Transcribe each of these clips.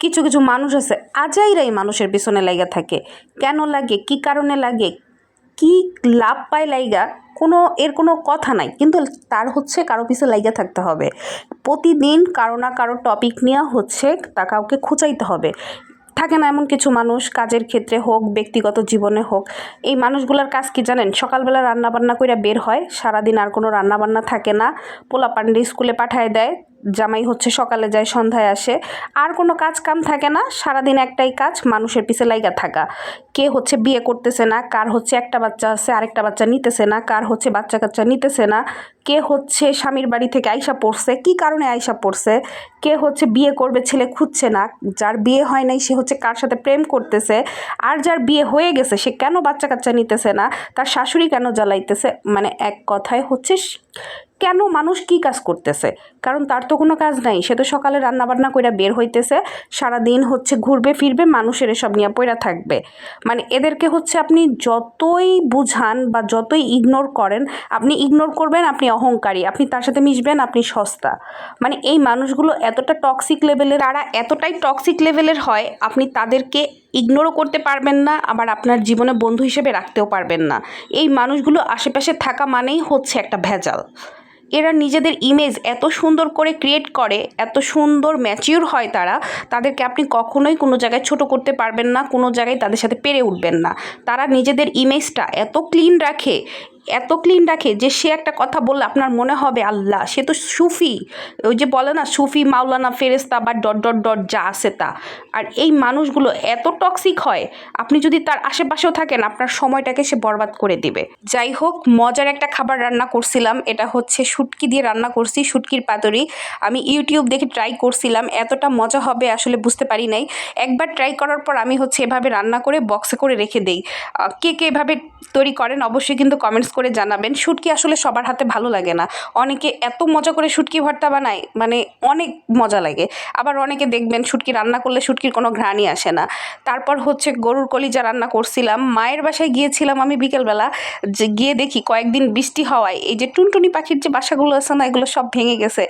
কিছু কিছু মানুষ আছে, আজাইরাই মানুষের পিছনে লাইগা থাকে। কেন লাগে? কি কারণে লাগে? কি লাভ পায় লাইগা? কোনো, এর কোনো কথা নাই। কিন্তু তার হচ্ছে কারও পিছে লাইগা থাকতে হবে। প্রতিদিন কারও না কারও টপিক নিয়ে হচ্ছে তা কাউকে খুঁচাইতে হবে। থাকে না এমন কিছু মানুষ, কাজের ক্ষেত্রে হোক, ব্যক্তিগত জীবনে হোক, এই মানুষগুলোর কাজ কি জানেন? সকালবেলা রান্নাবান্না করে বের হয়, সারাদিন আর কোনো রান্না বান্না থাকে না। পোলা পান্ডি স্কুলে পাঠায় দেয় জামাই হচ্ছে সকালে যায়, সন্ধ্যায় আসে। আর কোনো কাজ কাম থাকে না, সারাদিন একটাই কাজ, মানুষের পিছে লাইগা থাকা। কে হচ্ছে বিয়ে করতেছে না, কার হচ্ছে একটা বাচ্চা আছে, আরেকটা বাচ্চা নিতেছে না, কার হচ্ছে বাচ্চা কাচ্চা নিতেছে না, কে হচ্ছে স্বামীর বাড়ি থেকে আইসা পড়ছে, কি কারণে আইসা পড়ছে, কে হচ্ছে বিয়ে করবে, ছেলে খুঁজছে না, যার বিয়ে হয় নাই, সে হচ্ছে কার সাথে প্রেম করতেছে, আর যার বিয়ে হয়ে গেছে, সে কেন বাচ্চা কাচ্চা নিতেছে না, তার শাশুড়ি কেন জ্বালাইতেছে মানে এক কথায় হচ্ছে কেন মানুষ কি কাজ করতেছে? কারণ তার তো কোনো কাজ নাই। সে তো সকালে রান্না বান্না করে বের হইতেছে, সারাদিন হচ্ছে ঘুরবে, ফিরবে, মানুষের এসব নিয়ে পড়া থাকবে। মানে এদেরকে হচ্ছে আপনি যতই বুঝান বা যতই ইগনোর করেন, আপনি ইগনোর করবেন, আপনি অহংকারী, আপনি তার সাথে মিশবেন, আপনি সস্তা। মানে এই মানুষগুলো এতটা টক্সিক লেভেলের তারা এতটাই টক্সিক লেভেলের হয়, আপনি তাদেরকে ইগনোরও করতে পারবেন না, আবার আপনার জীবনে বন্ধু হিসেবে রাখতেও পারবেন না। এই মানুষগুলো আশেপাশে থাকা মানেই হচ্ছে একটা ভেজাল। এরা নিজেদের ইমেজ এত সুন্দর করে ক্রিয়েট করে, এত সুন্দর ম্যাচিওর হয় তারা, তাদেরকে আপনি কখনোই কোনো জায়গায় ছোট করতে পারবেন না, কোনো জায়গায় তাদের সাথে পেরে উঠবেন না। তারা নিজেদের ইমেজটা এত ক্লিন রাখে এত ক্লিন রাখে যে সে একটা কথা বললে আপনার মনে হবে, আল্লাহ, সে তো সুফি। ওই যে বলে না, সুফি মাওলানা ফেরেস্তা বা ডট ডট ডট যা আছে তা। আর এই মানুষগুলো এত টক্সিক হয়, আপনি যদি তার আশেপাশেও থাকেন, আপনার সময়টাকে সে বরবাদ করে দিবে। যাই হোক, মজার একটা খাবার রান্না করছিলাম, এটা হচ্ছে শুটকি দিয়ে রান্না করছি, শুটকির পাতুরি। আমি ইউটিউব দেখে ট্রাই করছিলাম, এতটা মজা হবে আসলে বুঝতে পারি নাই। একবার ট্রাই করার পর আমি হচ্ছে এভাবে রান্না করে বক্সে করে রেখে দেই। কে কে এভাবে তৈরি করেন অবশ্যই কিন্তু কমেন্টস করে জানাবেন, শুটকি আসলে সবার হাতে ভালো লাগে না। অনেকে এত মজা করে শুটকি ভর্তা বানায় মানে অনেক মজা লাগে। আবার অনেকে দেখবেন শুটকি রান্না করলে শুটকির কোনো ঘ্রাণই আসে না। তারপর হচ্ছে গরুর কলিজা রান্না করছিলাম। মায়ের বাসায় গিয়েছিলাম আমি বিকেলবেলা, যে গিয়ে দেখি কয়েকদিন বৃষ্টি হওয়ায় এই যে টুনটুনি পাখির যে বাসাগুলো আছে না, এগুলো সব ভেঙে গেছে।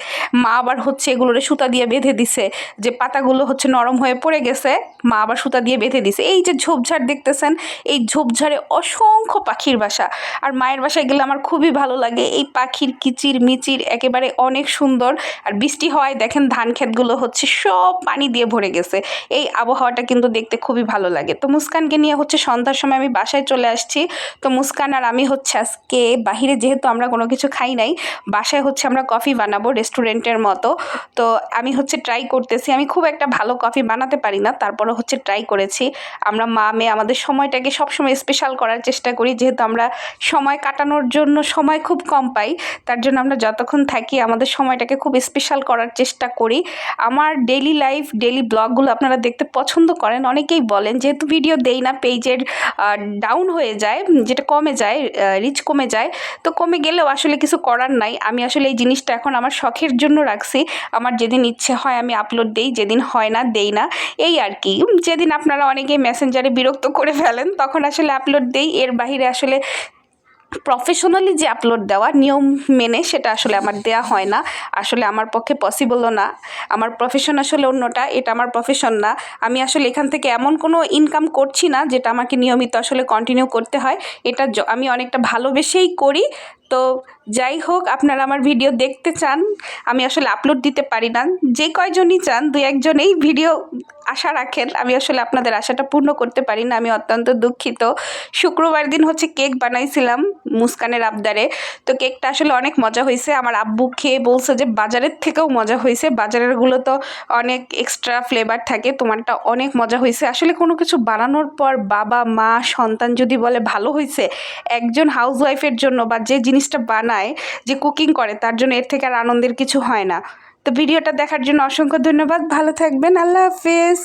মা আবার হচ্ছে এগুলোরে সুতা দিয়ে বেঁধে দিছে, যে পাতাগুলো হচ্ছে নরম হয়ে পড়ে গেছে, মা আবার সুতা দিয়ে বেঁধে দিছে। এই যে ঝোপঝাড় দেখতেছেন, এই ঝোপঝাড়ে অসংখ্য পাখির বাসা। আর মায়ের বাসায় গেলে আমার খুবই ভালো লাগে। এই পাখির কিচির মিচির একেবারে অনেক সুন্দর। আর বৃষ্টি হওয়ায় দেখেন ধান ক্ষেতগুলো হচ্ছে সব পানি দিয়ে ভরে গেছে। এই আবহাওয়াটা কিন্তু দেখতে খুবই ভালো লাগে। তো মুস্কানকে নিয়ে হচ্ছে সন্ধ্যার সময় আমি বাসায় চলে আসছি। তো মুস্কান আর আমি হচ্ছে আজকে বাহিরে যেহেতু আমরা কোনো কিছু খাই নাই, বাসায় হচ্ছে আমরা কফি বানাবো রেস্টুরেন্টের মতো। তো আমি হচ্ছে ট্রাই করতেছি। আমি খুব একটা ভালো কফি বানাতে পারি না তারপরে হচ্ছে ট্রাই করেছি। আমরা মা মেয়ে আমাদের সময়টাকে সবসময় স্পেশাল করার চেষ্টা করি। যেহেতু আমরা সময় কাটানোর জন্য সময় খুব কম পাই। তার জন্য আমরা যতক্ষণ থাকি আমাদের সময়টাকে খুব স্পেশাল করার চেষ্টা করি। আমার ডেলি লাইফ ডেলি ব্লগগুলো আপনারা দেখতে পছন্দ করেন। অনেকেই বলেন, যেহেতু ভিডিও দেই না পেজের ডাউন হয়ে যায়, যেটা কমে যায় রিচ কমে যায়, তো কমে গেলেও আসলে কিছু করার নাই। আমি আসলে এই জিনিসটা এখন আমার শখের জন্য রাখছি। আমার যেদিন ইচ্ছে হয় আমি আপলোড দেই, যেদিন হয় না, দেই না। এই আর কি। যেদিন আপনারা অনেকেই মেসেঞ্জারে বিরক্ত করে ফেলেন, তখন আসলে আপলোড দেই। এর বাইরে আসলে প্রফেশনালি যে আপলোড দেওয়া নিয়ম মেনে সেটা আসলে আমার দেয়া হয় না। আসলে আমার পক্ষে পসিবলও না। আমার প্রফেশন আসলে অন্যটা, এটা আমার প্রফেশন না। আমি আসলে এখান থেকে এমন কোনো ইনকাম করছি না যেটা আমাকে নিয়মিত আসলে কন্টিনিউ করতে হয়। এটা আমি অনেকটা ভালোবেসেই করি। তো যাই হোক, আপনারা আমার ভিডিও দেখতে চান। আমি আসলে আপলোড দিতে পারি না। যে কয়জনই চান দু একজনেই ভিডিও আশা রাখেন। আমি আসলে আপনাদের আশাটা পূর্ণ করতে পারি না। আমি অত্যন্ত দুঃখিত। শুক্রবার দিন হচ্ছে কেক বানাইছিলাম মুস্কানের আবদারে। তো কেকটা আসলে অনেক মজা হয়েছে। আমার আব্বু খেয়ে বলছে যে, বাজারের থেকেও মজা হয়েছে। বাজারেরগুলো তো অনেক এক্সট্রা ফ্লেভার থাকে। তোমারটা অনেক মজা হয়েছে। আসলে কোনো কিছু বানানোর পর বাবা, মা, সন্তান যদি বলে, ভালো হয়েছে। একজন হাউসওয়াইফের জন্য বা যে জিনিসটা বানায় যে কুকিং করে, তার জন্য এর থেকে আর আনন্দের কিছু হয় না। তো ভিডিওটা দেখার জন্য অসংখ্য ধন্যবাদ, ভালো থাকবেন, আল্লাহ হাফেজ।